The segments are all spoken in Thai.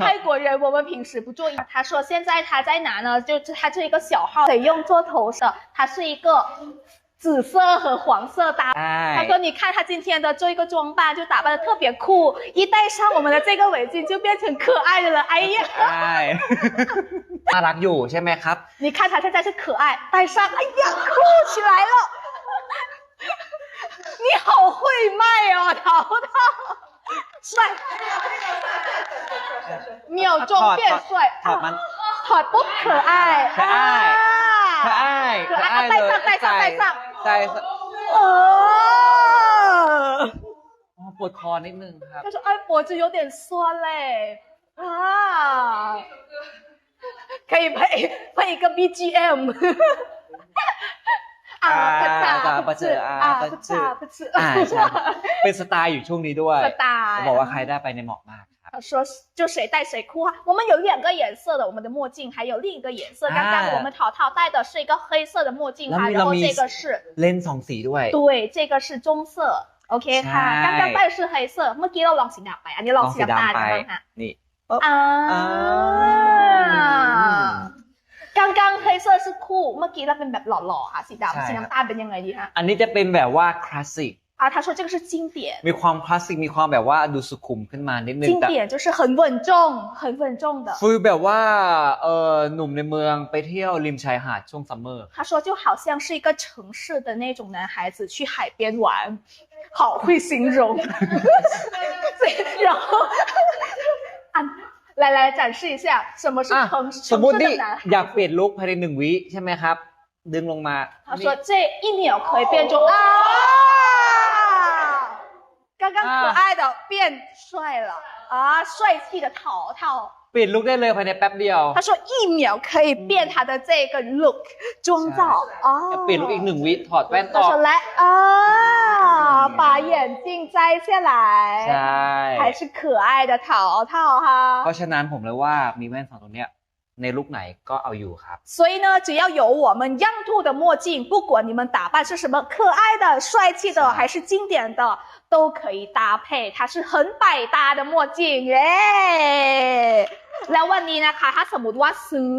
泰国人我们平时不注意。他说现在他在哪呢？就他这一个小号可以用做头的，它是一个紫色和黄色搭。 ใช่ 他说你看他今天的这个装扮就打扮的特别酷，一戴上我们的这个围巾就变成可爱的了。哎呀， ใช่ น่ารักอยู่ใช่ไหมครับ 你看他现在是可爱，戴上，哎呀，酷起来了。你好会卖哦，淘淘， 帅，秒钟变帅， ถอดมัน ถอดปุ๊บ可爱， 可爱 啊 ใช่ 可爱啊戴上戴上戴上 ใส่ 哦。 อ๋อปวดคอนิดนึงครับ 他说：“哎，脖子有点酸嘞，啊，可以配配一个 BGM。 啊，不吃啊，不吃啊，不吃啊，不吃 อ่าใช่เป็นสไตล์อยู่ช่วงนี้ด้วย สไตล์ บอกว่าใครได้ไปในยเหมาะมากครับ 他说就谁戴谁酷啊！我们有两个颜色的，我们的墨镜，还有另一个颜色。刚刚我们淘淘戴的是一个黑色的墨镜哈，然后这个是 เล่นสองสีด้วย 对，这个是棕色。OK 哈，ใช่刚刚戴的是黑色，เมื่อกี้เราลองสีดำไป อันนี้ล ล อ อง ง สี สี ดำตา ดำไป กันบ้า งฮะ นี่ 啊，刚刚黑色是酷，เมื่อกี้เราเป็นแบบหล่อๆค่ะสี ใช่ ดำสี ครับ น้ำตาลเป็นยังไงดีฮะ อันนี้จะเป็นแบบว่าคลาสสิก 啊，他说这个是经典， มีความคลาสสิก มีความแบบว่าดูสุขุมขึ้นมานิดนึง 经 แต่ 典就是很稳重、很稳重的。 ฟีลแบบว่าเออหนุ่มในเมืองไปเที่ยวริมชายหาดช่วงซัมเมอร์ 他说就好像是一个城市的那种男孩子去海边玩，好会形容。对，然后啊， 来来展示一下什么是 อ่ะ 城 สมม 城 ติ 市 นี่ 的男孩 อยากเปลี่ยนลุคภายในหนึ่งวิใช่ไหมครับ ดึงลงมา 他说这一秒可以变成啊，刚刚可爱的变帅了啊，帅气的淘淘。 เปลี่ยนลุคได้เลยภายในแป๊บเดียว 他说一秒可以变他的这个 look 妆造 จะ 哦 เปลี่ยนลุคอีกหนึ่งวิถอดแว่นอ 他 อก 说来啊， 把眼镜摘下 ใช่ 来，还是可爱的淘淘 เพ 哈。 ราะฉะนั้นผมเลยว่ามีแว่นสองตัวเนี้ยในลุคไหนก็เอาอยู่ครับ 所以呢，只要有我们样兔的墨镜，不管你们打扮是什么可爱的、帅气的，是还是经典的，都可以搭配，它是很百搭的墨镜เย้แล้ววันนี้นะคะ ถ้าสมมติว่าซื้อ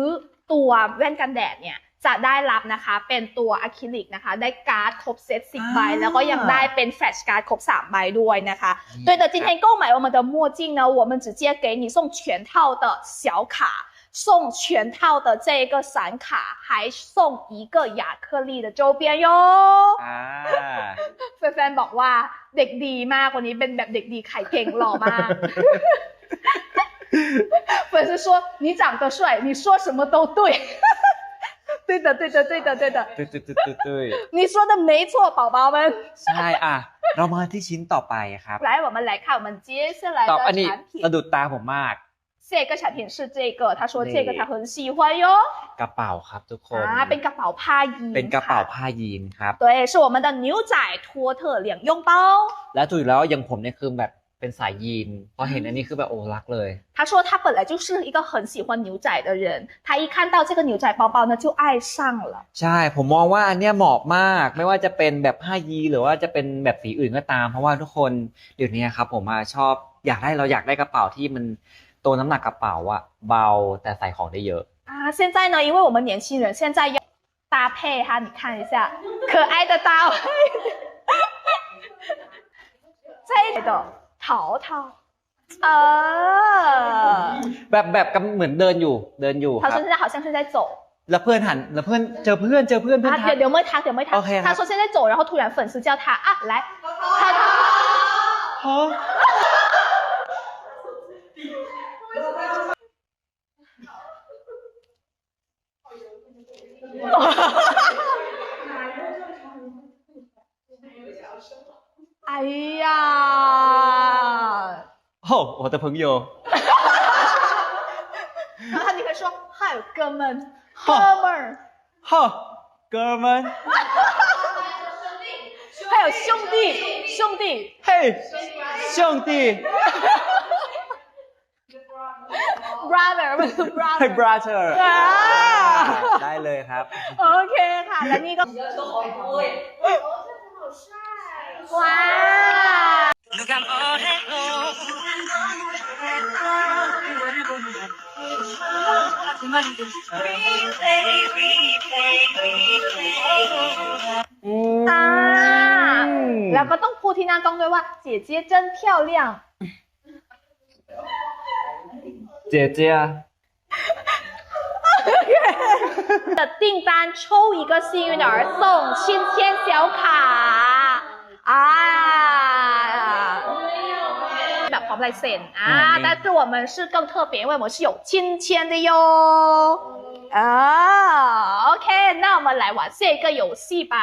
ตัวแว่นกันแดดเนี่ย จะได้รับนะคะ เป็นตัวอะคริลิกนะคะ ได้การ์ดครบเซตสิบใบ อ่า แล้วก็ยังได้เป็นแฟลชการ์ดครบสามใบด้วยนะคะ นี่ 对的，今天购买我们的墨镜呢，我们直接给你送全套的小卡，送全套的这个闪卡，还送一个亚克力的周边哟。 อ่า แฟนๆบอกว่าเด็กดีมากวันนี้เป็นแบบเด็กดีไข่เก่งหล่อมาก 粉丝说你长得帅，你说什么都对。 对的，对的，对的，对的， ตุ้ยตุ้ยตุ้ยตุ้ยตุ้ย 你说的没错，宝宝们。 ใช่อ่ะ เรามาที่ชิ้นต่อไปครับ 来，我们来看我们接下来 ต่ออัน 的 นี้ 产品 สะ。ดุดตาผมมาก 这个产品是这个，他说对这个他很喜欢哟。 กระเป๋าครับทุกคน 啊，เป็นกระเป๋าผ้ายีน เป็นกระเป๋า ค่ ผ้ายีนครับ 对，是我们的牛仔托特两用包。 แล้วถูกแล้วอย่างผมเนี่ยคือแบบ เป็นสายยีนพอเห็นอันนี้คือแบบโอ้รักเลย 他说他本来就是一个很喜欢牛仔的人，他一看到这个牛仔包包呢，就爱上了。 ใช่ ผมมองว่าอันเนี้ยเหมาะมาก ไม่ว่าจะเป็นแบบผ้ายีนหรือว่าจะเป็นแบบสีอื่นก็ตาม เพราะว่าทุกคนเดี๋ยวนี้ครับ ผมอะชอบอยากได้เราอยากได้กระเป๋าที่มันตัวน้ำหนักกระเป๋าอะเบาแต่ใส่ของได้เยอะ 啊，现在呢，因为我们年轻人现在要搭配哈，你看一下，可爱的搭配，这 个的淘淘，啊， แบบแบบกับเหมือนเดินอยู่เดินอยู่ค 他 รับ 说现在好像是在走。 แล้วเพื่อนหันแล้วเพื่อนเจอเพื่อนเจอเพื่อนเพื่อน 啊， ทัก 有有没有他？有没有他 OK，好他说现在走，然后突然粉丝叫他啊，来，他 ฮะ 我的朋友然后他你可以说嗨，哥们，哥好们儿， ฮะ哥们还有兄弟，兄弟，嘿兄弟 brother 不是 hey brother。 brother อ่า ได้เลยครับ โอเคค่ะ และนี่ก็ว้าว อืม อ่า แล้วก็ต้องพูดที่หน้ากล้องด้วยว่า姐姐真漂亮 เจียเจีย 的订单抽一个幸运儿送亲签小卡啊。 แบบพร้อมลายเซ็นอ่า อืม 但是我们是更特别，因为我们是有亲签的哟。啊，OK，那我们来玩这个游戏吧。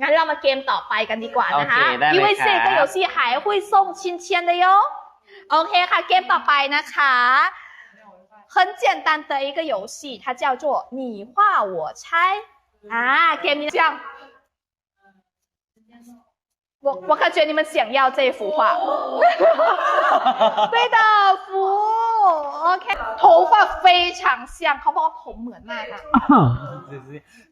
งั้นเรามาเกมต่อไปกันดีกว่านะคะ โอเคได้เลย 因为 ครับ 这个游戏还会送亲签的哟。โอเคค่ะ เกมต่อไปนะคะ很简单的一个游戏，它叫做你画我猜啊。เกมนี้这样， 我我感觉你们想要这幅画。对的，福，OK，头发非常像，เขาบอกว่าผมเหมือนมากอะ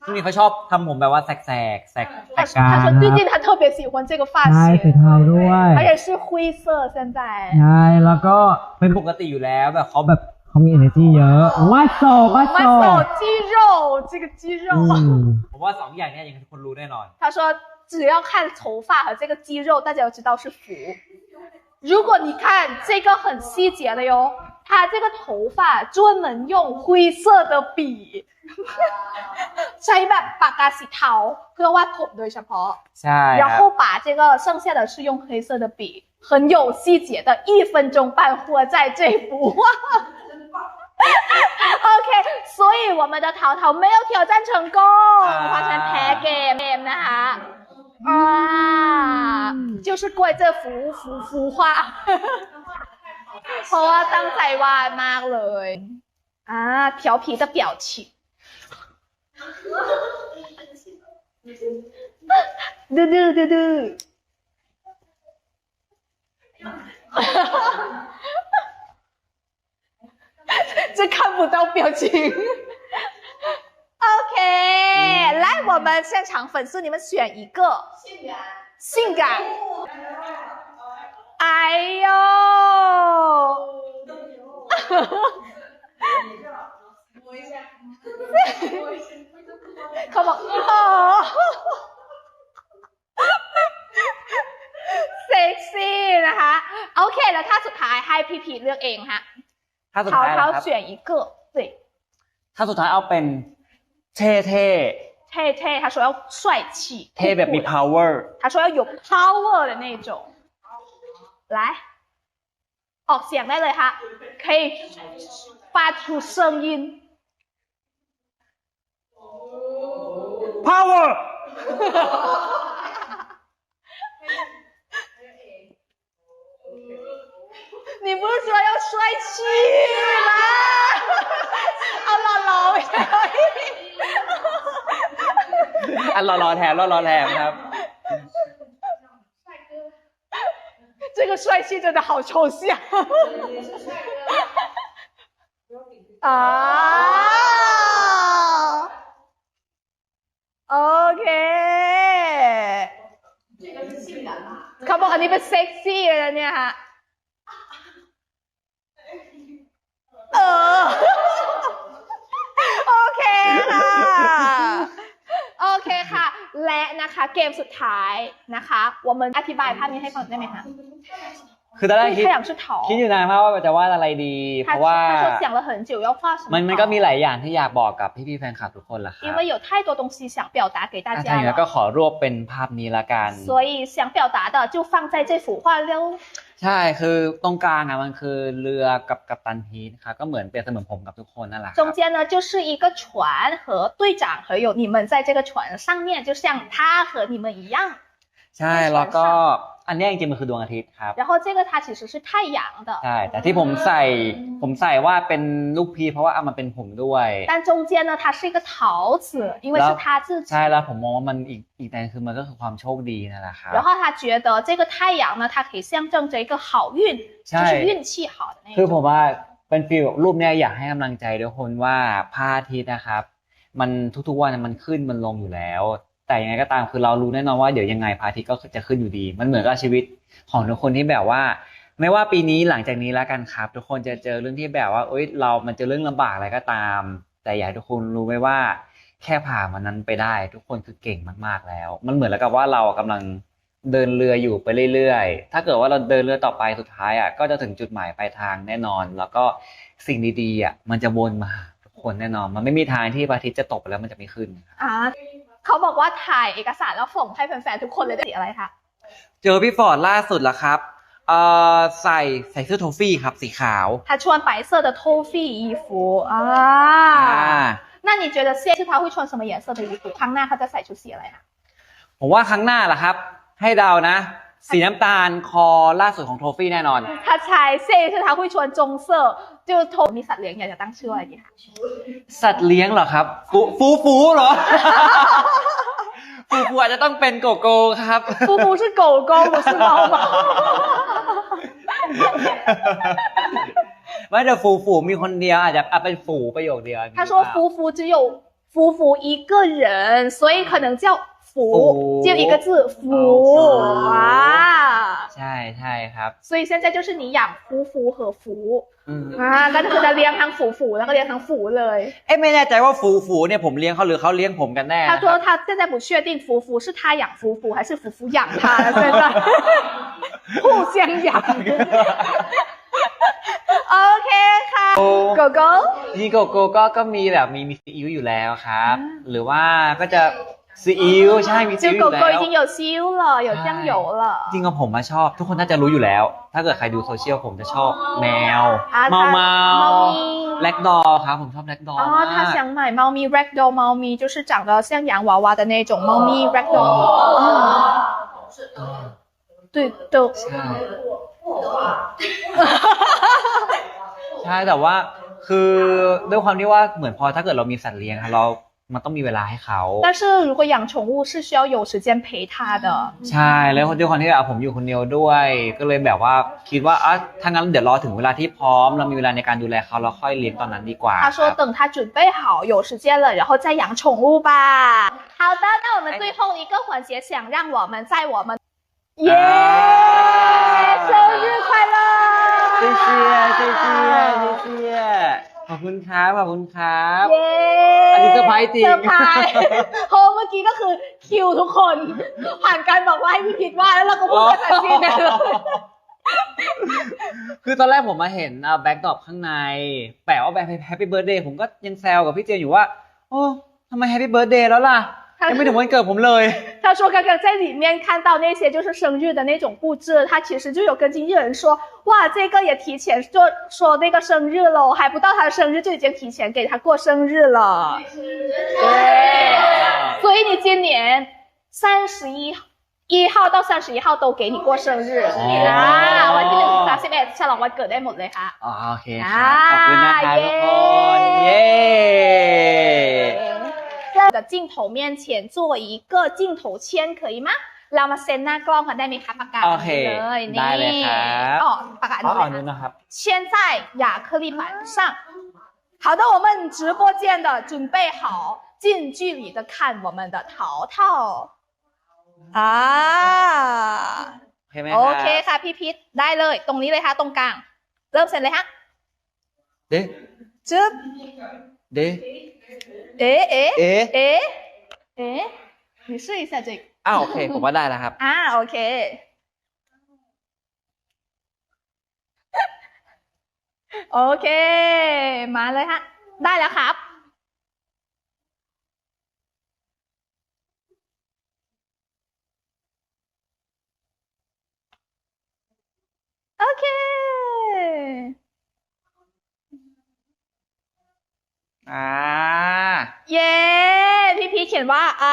ช่วงนี้เขาชอบทำผมแบบว่าแสกแสกแสกแส 他 ก 说 กลาง 他说 นะ 最 ครับ 近他特别喜欢这个发 ใช่สี 型， เทาด้วย 而且是灰色，现在。 ใช่แล้วก็ เป็นปกติอยู่แล้วแบบเขาแบบ เขามี energy เยอะว่าโศกว่าโศ 我 ก 手肌肉，这个肌肉。 อืม ผมว่าสองอย่างเนี้อย่างที่ทุกคนรู้แน่นอน 他说， 只要看头发和这个肌肉，大家就知道是福。如果你看这个很细节的哟，他这个头发专门用灰色的笔，ใช้แบบปากกาสีเทาเพื่อวาดผมโดยเฉพาะ。 ใช่ค 然 รับ 后把这个剩下的是用黑色的笔，很有细节的，一分钟半活在这幅画。OK，所以我们的淘淘没有挑战成功，啊花成 pair game นะคะ 啊，就是怪这幅幅幅画，เพราะว่าตั้งใจวาดมากเลยอ่า调皮的表情。嘟嘟嘟嘟。这看不到表情。 OK，来，我们现场粉丝，你们选一个。性感。性感。哎呦！เขาบอกอ๋อ เซ็กซี่นะคะ โอเค แล้วถ้าสุดท้ายให้พี่พีทเลือกเองฮะ ถ้าสุด เขา ท้าย เขา นะครับ 选一个对 ถ้าสุดท้ายเอาเป็น เท่เท่ เท่เท่他说要帅气 เท่แบบมี power 他说要有 power 的那种来ออกเสียงได้เลยฮะ可以发出声音 power 你不是说要帅气吗？เอาหล่ อๆไปเลย อันรอรอแทนรอรอแทนครับ 这个帅气真的好抽象啊！OK，เขาบอกอันนี้เป็นเซ็กซี่เลยนะเนี่ยฮะเออ โอ และนะคะเกมสุดท้ายนะคะว่ามันอธิบายภาพนี้ให้ฟังได้ไหมคะ คือตอนแรกคิด 太阳是桃 คิดอยู่นานมากว่าจะวาดอะไรดี เพ 他 ราะว่า 他说想了很久要画什么 มันมัน 好 ก็มีหลายอย่างที่อยากบอกกับพี่ๆแฟนคลับทุกคนแหละครั 因 บ 为有太多东西想表达给大 อ่ะ 家 ถ้าอย่างนั้นก็ 了， ขอรวบเป็นภาพนี้ละกัน 所以想表达的就放在这幅画喽。 ใช่คือตรงกลางอ่ะมันคือเรือกับกัปตันฮีทครับก็เหมือนเปรียบเสมือนผมกับทุกคนนั่นแหละค 中 รับ 间呢就是一个船和队长，还有你们在这个船上面，就像他和你们一样。 ใช่แล้วก็อันเนี้ยจริงๆมันคือดวงอาทิตย์ครับ 然后这个它其实是太阳的， ใช่ แต่ที่ผมใส่ผมใส่ว่าเป็นลูกพีชเพราะว่าเอามาเป็นผมด้วย 但中间呢它是一个桃子，因为是他自己 ใช่。แล้วผมมองว่ามันอีกอีกในคือมันก็คือความโชคดีนั่นแหละครับ 然后他觉得这个太阳呢，它可以象征着一个好运，就ใช่ 是运气好的那 คือผม 种。 ว่าเป็นฟีลรูปเนี้ยอยากให้กำลังใจทุกคนว่าพระอาทิตย์นะครับ มันทุกๆวันมันขึ้นมันลงอยู่แล้ว แต่ยังไงก็ตามคือเรารู้แน่นอนว่าเดี๋ยวยังไงพระอาทิตย์ก็จะขึ้นอยู่ดี มันเหมือนกับชีวิตของทุกคนที่แบบว่า ไม่ว่าปีนี้หลังจากนี้แล้วกันครับ ทุกคนจะเจอเรื่องที่แบบว่าเอ้ยเรามันจอเรื่องลำบากอะไรก็ตาม แต่อยากให้ทุกคนรู้ไว้ว่า แค่ผ่านมันนั้นไปได้ ทุกคนคือเก่งมากๆแล้ว มันเหมือนแล้วกับว่าเรากำลังเดินเรืออยู่ไปเรื่อยๆ ถ้าเกิดว่าเราเดินเรือต่อไปสุดท้ายอะก็จะถึงจุดหมายปลายทางแน่นอน แล้วก็สิ่งดีๆอะมันจะวนมาทุกคนแน่นอน มันไม่มีทางที่พระอาทิตย์จะตกแล้วมันจะไม่ขึ้นอ่า เขาบอกว่าถ่ายเอกสารแล้วส่งให้แฟนๆทุกคนเลยได้สีอะไรคะ เจอพี่ฟอร์ดล่าสุดแล้วครับเอ่อใส่ใส่เสื้อโทฟี่ครับสีขาว 他穿白色的透肤衣服啊 อ่า 那你觉得下次他会穿什么颜色的衣服ครั้งหน้าเขาจะใส่ชุดสีอะไรคะ ผมว่าครั้งหน้าล่ะครับ ให้เดานะ สีน้ำตาลคอล่าสุดของโทฟี่แน่นอน 他猜下一次他会穿棕色就是头มีสัตว์เลี้ยงอยากจะตั้งชื่ออะไรดีคะ สัตว์เลี้ยงเหรอครับ ฟูฟูฟูเหรอ ฟูฟูอาจจะต้องเป็นโกโก้ครับ 夫不是狗狗不是猫猫 ไม่แต่ฟูฟูมีคนเดียวอาจจะอาจเป็นฝูประโยคเดียว 他说夫妇只有夫妇一个人所以可能叫 福福就一个字福哦啊 ใช่ใช่ครับ 所以现在就是你养夫妇和福 อืม อ่าก็คือจะเลี้ยงทั้งฝูฝูแล้วก็เลี้ยงทั้งฝูเลย เอ้ไม่แน่ใจว่าฟูฟูเนี่ยผมเลี้ยงเขาหรือเขาเลี้ยงผมกันแน่ 他 นะค 说 รับ 他现在不确定福福是他养福福还是福福养他了，现在互相养。OK ค่ะ狗狗 นี่โกโก้ก็ก็มีแบบมีมีซีอิ๊วอยู่แล้วครับ อ่า หรือว่าก็จะ ซีอิ๊วใช่มีซี 就 อิ๊วอ 狗 ยู่ 狗 แล้ 已 ว 经有西柚了，有酱油了。 จริงๆผมมาชอบ ทุกคนน่าจะรู้อยู่แล้ว ถ้าเกิดใครดูโซเชียลผมจะชอบแมว อ่า เมาเมา 猫咪 แล็กดอครับ ผมชอบแล็กดอ 哦， มาก 他想买猫咪 ragdoll 猫咪，就是长得像洋娃娃的那种猫咪 ragdoll。哦，对都 ใช่ ใช่แต่ว่าคือด้วยความที่ว่าเหมือนพอถ้าเกิดเรามีสัตว์เลี้ยงอะเรา มันต้องมีเวลาให้เขา 但是如果养宠物是需要有时间陪它的。 ใช่แล้วด้วยความที่อ่ะผมอยู่คนเดียวด้วย ก็เลยแบบว่าคิดว่าอ่ะถ้างั้นเดี๋ยวรอถึงเวลาที่พร้อม เรามีเวลาในการดูแลเขาเราค่อยเลี้ยงตอนนั้นดีกว่า 他说 ครับ 等他准备好有时间了，然后再养宠物吧。好的，那我们最后一个环节，想让我们在我们耶生日快乐！ เชี่ยเชี่ยเชี่ยเชี่ย ขอบคุณครับ ขอบคุณครับ เย้อันนี้เซอร์ไพรส์จริง เซอร์ไพรส์เพราะเมื่อกี้ก็คือคิวทุกคน ผ่านการบอกว่าให้พี่พิดว่าแล้วเราก็พูดภาษาจีนได้เลยคือตอนแรกผมมาเห็นแบ็กดรอปข้างใน แปะว่าแบบแฮปปี้เบิร์ดเดย์ผมก็ยังแซวกับพี่เจนอยู่ว่า โอ้ทำไมแฮปปี้เบิร์ดเดย์แล้วล่ะ ยังไม่ถึงวันเกิดผมเลย 他说刚刚在里面看到那些就是生日的那种布置，他其实就有跟经纪人说，哇，这个也提前就说那个生日了，还不到他的生日就已经提前给他过生日了。对，所以你今年三十一一号到三十一号都给你过生日哦啊，วันที่หนึ่งถึงสามสิบเอ็ดฉลองวันเกิดได้หมดเลยค่ะ อ๋อโอเคครับ ขอบคุณนะครับ เย้ ทุกคนเย้ 在 的镜头面前做一个镜头签可以吗？เรามาเซ็นหน้ากล้องกันได้ไหมคะประกาศ โอเค เลยนี่ ได้เลยครับ อ๋อประกาศ อ๋อ นี้ อัน เลย นู้น ค่ะ นะครับ 签在亚克力板上。好的，我们直播间的准备好，近距离的看我们的淘淘啊。 โอเคไหม โอ รับ เคค่ะพี่พิษได้เลย ตรงนี้เลยค่ะตรงกลาง เริ่มเซ็นเลยฮะ เด้ จึ๊บ เด้ เอ๊ะเอ๊ะ เอ๊ะ เอ๊ะเอ๊ะ你试一下这个 อ้าวโอเค ผมว่าได้แล้วครับ อ่าโอเค โอเค มาเลยฮะ ได้แล้วครับ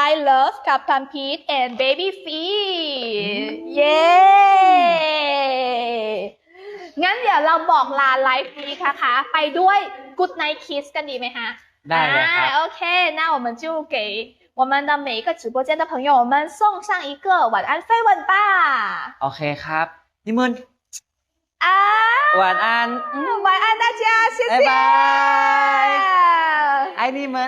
I love กับตันพีช and baby feet เย้ งั้นเดี๋ยวเราบอกลาไลฟ์นี้ค่ะ ไปด้วย Good night kiss กันดีไหมคะ ได้เลยครับ 啊 OK，那我们就给我们的每一个直播间的朋友们送上一个晚安飞吻吧。 โอเคครับนี่มึน 啊， หวานอัน 嗯，晚安大家，谢谢。拜拜 ไอ้นี่เหมื